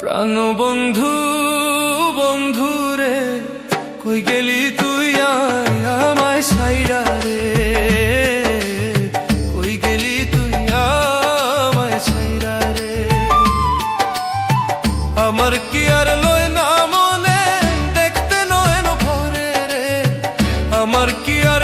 প্রাণবন্ধু বন্ধু রে কই গেলি তুই আমায় সাইরা রে? কই গেলি তুই আমায় সাইরা রে? আমার কি আর লয় না মনে, দেখতে নয়ন ভরে রে? আমার কি আর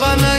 banana.